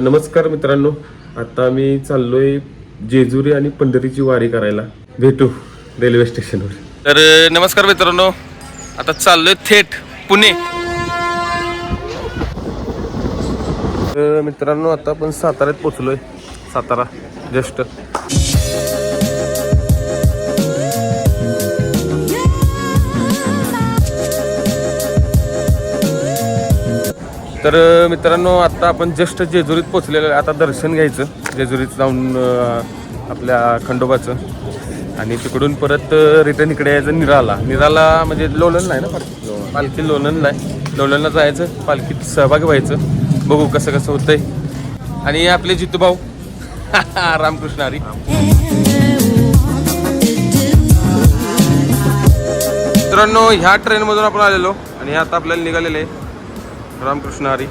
नमस्कार मित्रांनो आता मी चाललोय जेजुरी आणि पंढरीची वारी करायला. भेटू रेल्वे स्टेशनवर. तर नमस्कार मित्रांनो. आता चाललोय थेट पुणे. तर मित्रांनो आता आपण साताऱ्यात पोचलोय सातारा जस्ट तर मित्रांनो आत्ता आपण जस्ट जेजुरीत पोचलेलो आहे. आता दर्शन घ्यायचं. जेजुरीत जाऊन आपल्या खंडोबाचं. आणि तिकडून परत रिटर्न इकडे यायचं निराला. निराला म्हणजे लोणंद नाही ना पालखी पालखी लोणंद नाही लोणंदला जायचं पालखीत सहभागी व्हायचं. बघू कसं कसं होतंय. आणि आपले जितू भाऊ. रामकृष्ण हरी. मित्रांनो ह्या ट्रेनमधून आपण आलेलो. आणि आता आपल्याला निघालेले आहे. रामकृष्ण हरी.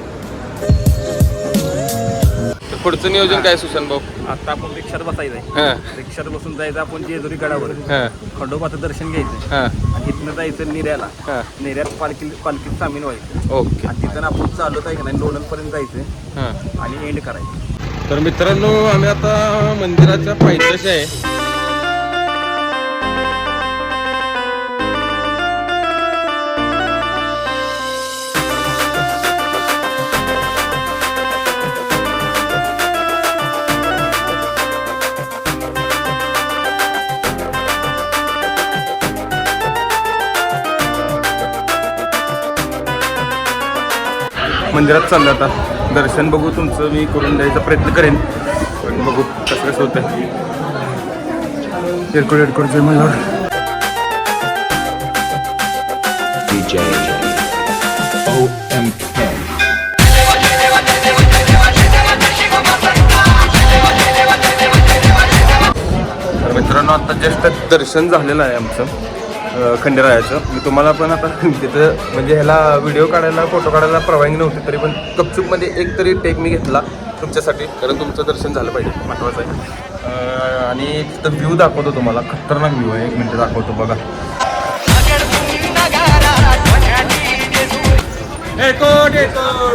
तर पुढचं नियोजन काय सुशांत भाऊ? आता आपण रिक्षात बसायचंय. हां. रिक्षात बसून जायचं आपण जेजुरी गडावर. हां. खंडोबाचं दर्शन घ्यायचं. हां. आणि तिथनं जायचं निर्याला हां. निर्यात पालखी पालखीत सामील व्हायचं. ओके. आणि तिथं आपण चालत आहे का नाही लोणंद पर्यंत जायचं हां. आणि एंड करायचं. तर मित्रांनो आम्ही आता मंदिराच्या पायथ्याशी आहे. मंदिरात चाललं आता. दर्शन बघू तुमचं मी करून द्यायचा प्रयत्न करेन. पण बघू कसं कसं होतं एडकोड एडकोड जय मल्हार. तर मित्रांनो आता जस्ट दर्शन झालेलं आहे आमचं. खंडेरायाचं. मी तुम्हाला पण आता तिथं म्हणजे ह्याला व्हिडिओ काढायला फोटो काढायला परवानगी नव्हती तरी पण गपचूपमध्ये एक तरी टेक मी घेतला तुमच्यासाठी. कारण तुमचं दर्शन झालं पाहिजे महत्त्वाचं आहे. आणि तिथं व्ह्यू दाखवतो तुम्हाला. खतरनाक व्ह्यू आहे. एक मिनटं दाखवतो बघा.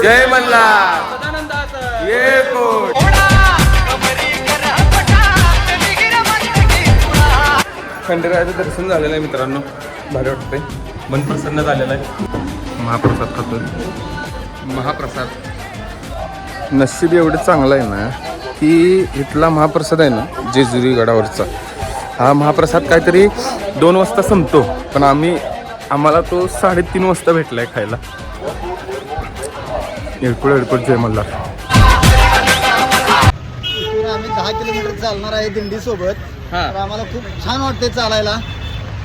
जय मल्हार. ये कोट. खंडेरायाचं दर्शन झालेलं आहे मित्रांनो. भारी वाटतंय. मन प्रसन्न झालेलं आहे. महाप्रसाद खातोय. महाप्रसाद. नशीब एवढं चांगलं आहे ना की इथला महाप्रसाद आहे ना जेजुरी गडावरचा हा महाप्रसाद काहीतरी दोन वाजता संपतो पण आम्ही आम्हाला तो साडेतीन वाजता भेटलाय खायला. एडकुळ एडकुळ जय मल्हार. आम्ही दहा किलोमीटर चालणार आहे दिंडी सोबत हा. तर आम्हाला खूप छान वाटते चालायला.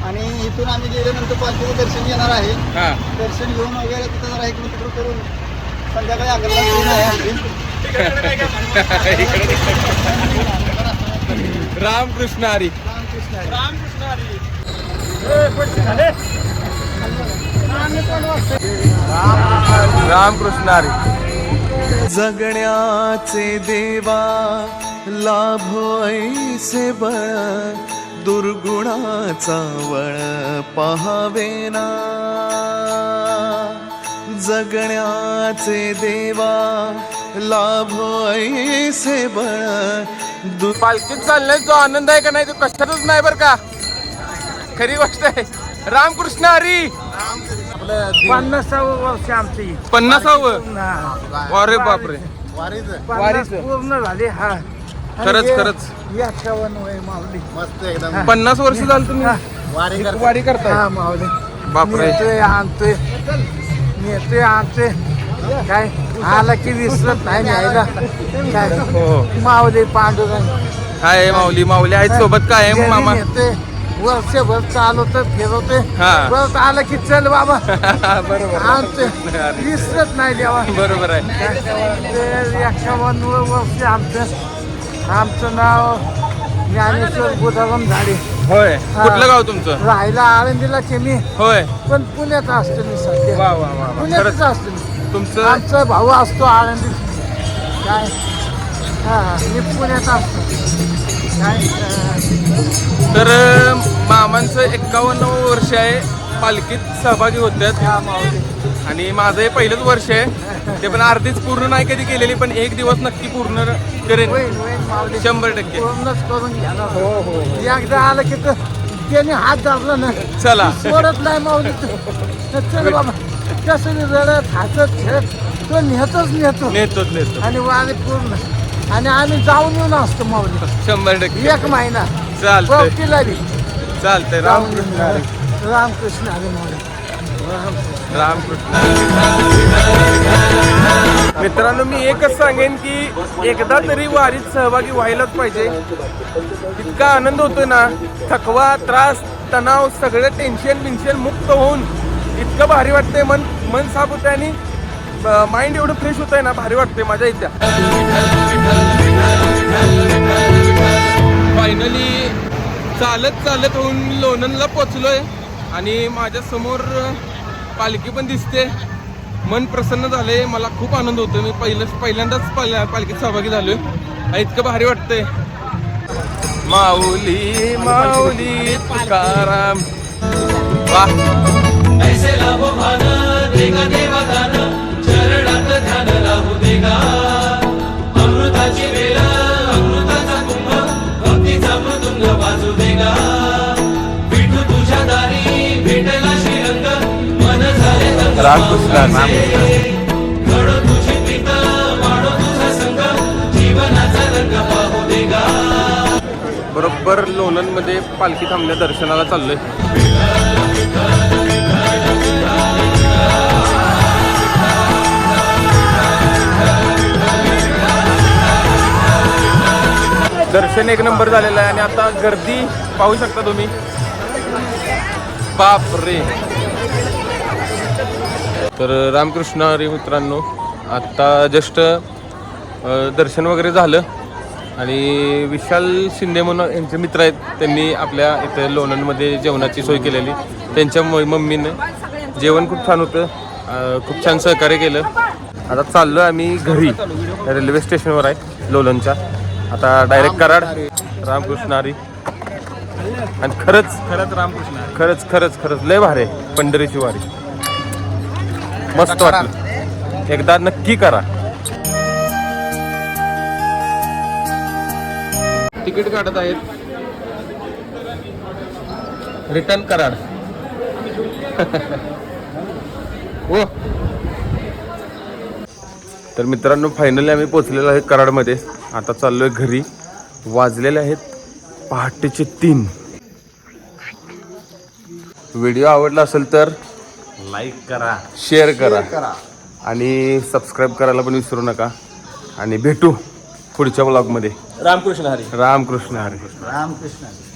आणि इथून आम्ही गेल्यानंतर पालखीचं दर्शन घेणार आहे. हा. दर्शन घेऊन वगैरे तिथं जरा इकडून तिकडून करून संध्याकाळी अकराला ट्रेन आहे आमची रामकृष्ण हरी. रामकृष्ण हरी. रामकृष्ण हरी. जगण्याचे देवा लाभो ऐसे बळ दुर्गुणाचा वळ पहावेना जगण्याचे देवा लाभो ऐसे बळ दु पालखीत चाललंय जो आनंद आहे का नाही तो कशातच नाही बरं का? खरी गोष्ट आहे. रामकृष्ण हरी! पन्नासावं वर्ष आमची पन्नासावं? अरे बापरे. वारीचं. पूर्ण झाले हा. खरंच खरंच. अठ्ठावन्न वय माऊली. मस्त एकदम. पन्नास वर्ष झालं तुम्ही? वारी करता वारी करताय? हा माऊली. बापरे. नेतोय आणतोय. नेतोय आणतोय. काय? आला की विसरत नाही न्यायला. काय? हो. माऊली पांडुरंग. हाय माऊली. माऊली आहेत सोबत. काय मामा? नेते वर्षभर चालवत फिरवते. हा. परत आलं की चल बाबा. बरोबर. विसरत नाही देवा. बरोबर आहे. एकावन्न वर्ष आमचं. आमचं नाव ज्ञानेश्वर बुधाराम झाडे होय. कुठलं गाव तुमचं? राहायला आळंदीला की मी. होय. पण पुण्यात असतो मी वा सध्या. वा वा वा. पुण्यातच खरंच असतो मी. तुमचं? आमचा भाऊ असतो आळंदी. काय? हा मी पुण्यात असतो. काय? अं, तर मामांचं एक्कावन्न वर्ष आहे. पालखीत सहभागी होत्यात हा माऊली आणि माझं हे पहिलंच वर्ष आहे. ते पण अर्धीच पूर्ण नाही कधी केलेली पण एक दिवस नक्की पूर्ण करेन. शंभर टक्के. पूर्णच करून घ्या हो हो एकदा आलं की तर त्याने हात धरला ना. चला. सोडत नाही माऊली चल बाबा. कसं रडत हसत खेळत तो नेतोच नेतो. नेतोच नेतो. आणि वारी पूर्ण. आणि आम्ही जाऊन येऊन असतो माऊली. शंभर टक्के. एक महिना. बी चालतंय रामकृष्ण. हरी. रामकृष्ण हरी रामकृष्ण रामकृष्ण मित्रांनो मी एकच सांगेन की एकदा तरी वारीत सहभागी व्हायलाच पाहिजे इतका आनंद होतोय ना थकवा त्रास तणाव सगळं टेन्शन बिन्शन मुक्त होऊन इतकं भारी वाटतंय मन मन साफ होतंय आणि माइंड एवढं फ्रेश होतंय ना भारी वाटतंय माझ्या इथ्या फायनली चालत चालत होऊन लोणंदला पोचलोय आणि माझ्यासमोर पालखी पण दिसते. मन प्रसन्न झालंय. मला खूप आनंद होतो मी पहिलं पहिल्यांदाच पाल- पालखीत सहभागी झालोय. इतकं भारी वाटतंय. माऊली माऊली तुकाराम. वा. रामकृष्ण रामकृष्ण बरोबर लोणंदमध्ये पालखी थांबल्या दर्शनाला चाललोय. दर्शन एक नंबर झालेलं आहे आणि आता गर्दी पाहू शकता तुम्ही. बाप रे तर रामकृष्ण हरी मित्रांनो आत्ता जस्ट दर्शन वगैरे झालं आणि विशाल शिंदे म्हणून यांचे मित्र आहेत त्यांनी आपल्या इथे लोणंदमध्ये जेवणाची सोय केलेली. त्यांच्या म- मम्मीनं जेवण खूप छान होतं खूप छान सहकार्य केलं. आता चाललो आम्ही घरी रेल्वे स्टेशनवर आहे लोणंदच्या. आता डायरेक्ट कराड रामकृष्ण हरी. आणि खरंच खरंच रामकृष्ण खरंच खरंच खरंच लय भारी आहे पंढरीची वारी. मस्त वाटलं. एकदा नक्की करा. तिकीट काढत आहेत. रिटर्न कराड. हो तर मित्रांनो फायनली आम्ही पोचलेलो आहे कराडमध्ये. आता चाललोय घरी. वाजलेले आहेत पहाटेचे तीन. व्हिडिओ आवडला असेल तर लाईक करा. शेअर करा. करा. आणि सबस्क्राईब करायला पण विसरू नका. आणि भेटू पुढच्या ब्लॉगमध्ये रामकृष्ण हरी. रामकृष्ण हरी. रामकृष्ण हरी.